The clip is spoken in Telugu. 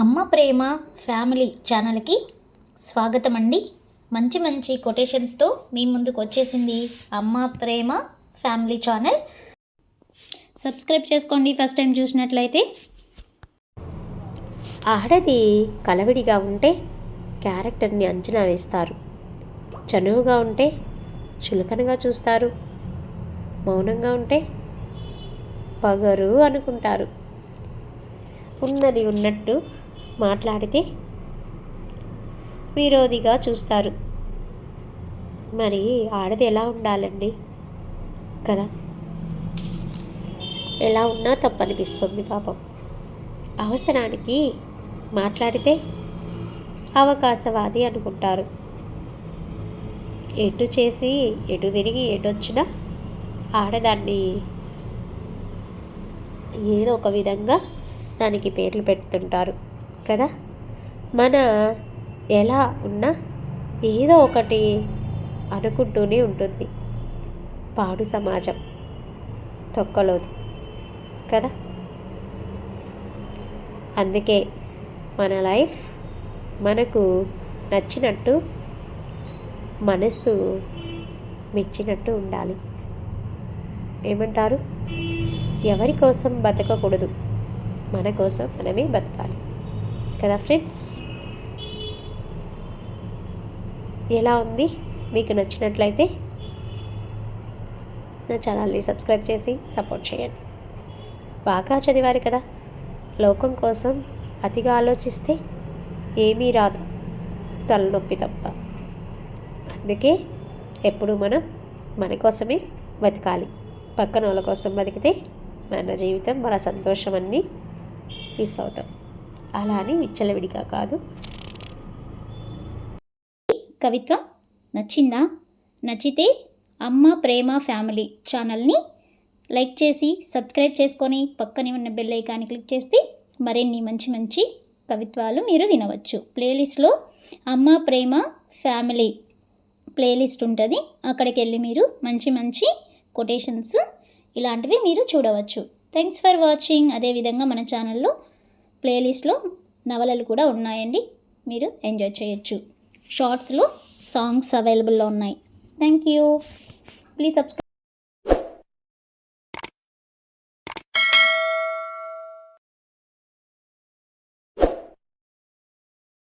అమ్మ ప్రేమ ఫ్యామిలీ ఛానల్కి స్వాగతం అండి మంచి మంచి కొటేషన్స్తో మీ ముందుకు వచ్చేసింది Amma Prema family channel. Subscribe చేసుకోండి ఫస్ట్ టైం చూసినట్లయితే. ఆడది కలవిడిగా ఉంటే క్యారెక్టర్ని అంచనా వేస్తారు. చనువుగా ఉంటే చులకనగా చూస్తారు. మౌనంగా ఉంటే పగరు అనుకుంటారు. ఉన్నది ఉన్నట్టు మాట్లాడితే విరోధిగా చూస్తారు. మరి ఆడది ఎలా ఉండాలండి? కదా? ఎలా ఉన్నా తప్పనిపిస్తుంది పాపం. అవసరానికి మాట్లాడితే అవకాశవాది అనుకుంటారు. ఎటు చేసి ఎటు తిరిగి ఎటు వచ్చినా ఆడదాన్ని ఏదో ఒక విధంగా దానికి పేర్లు పెడుతుంటారు. కదా? మన ఎలా ఉన్నా ఏదో ఒకటి అనుకుంటూనే ఉంటుంది. పాడు సమాజం తొక్కలోదు. కదా? అందుకే మన లైఫ్ మనకు నచ్చినట్టు మనసు మెచ్చినట్టు ఉండాలి. ఏమంటారు? ఎవరి కోసం బతకకూడదు. మన కోసం మనమే బతకాలి. కదా ఫ్రెండ్స్? ఎలా ఉంది? మీకు నచ్చినట్లయితే నా ఛానల్ని సబ్స్క్రైబ్ చేసి సపోర్ట్ చేయండి. బాగా చదివారు కదా? లోకం కోసం అతిగా ఆలోచిస్తే ఏమీ రాదు. తలనొప్పి తప్ప. అందుకే ఎప్పుడు మనం మన కోసమే బతకాలి. పక్కన వాళ్ళ కోసం బతికితే మన జీవితం మన సంతోషం అన్నీ మిస్ అవుతాం. అలా అని విచ్చలవిడిగా కాదు. కవిత్వం నచ్చిందా? నచ్చితే అమ్మ ప్రేమ ఫ్యామిలీ ఛానల్ని లైక్ చేసి సబ్స్క్రైబ్ చేసుకొని పక్కనే ఉన్న బెల్ ఐకాన్ని క్లిక్ చేస్తే మరిన్ని మంచి మంచి కవిత్వాలు మీరు వినవచ్చు. ప్లేలిస్ట్లో అమ్మ ప్రేమ ఫ్యామిలీ ప్లేలిస్ట్ ఉంటుంది. అక్కడికి వెళ్ళి మీరు మంచి మంచి కొటేషన్స్ ఇలాంటివి మీరు చూడవచ్చు. Thanks for watching. అదేవిధంగా మన ఛానల్లో ప్లేలిస్ట్లో నవలలు కూడా ఉన్నాయండి. మీరు ఎంజాయ్ చేయొచ్చు. షార్ట్స్లో సాంగ్స్ అవైలబుల్లో ఉన్నాయి. Thank you. Please subscribe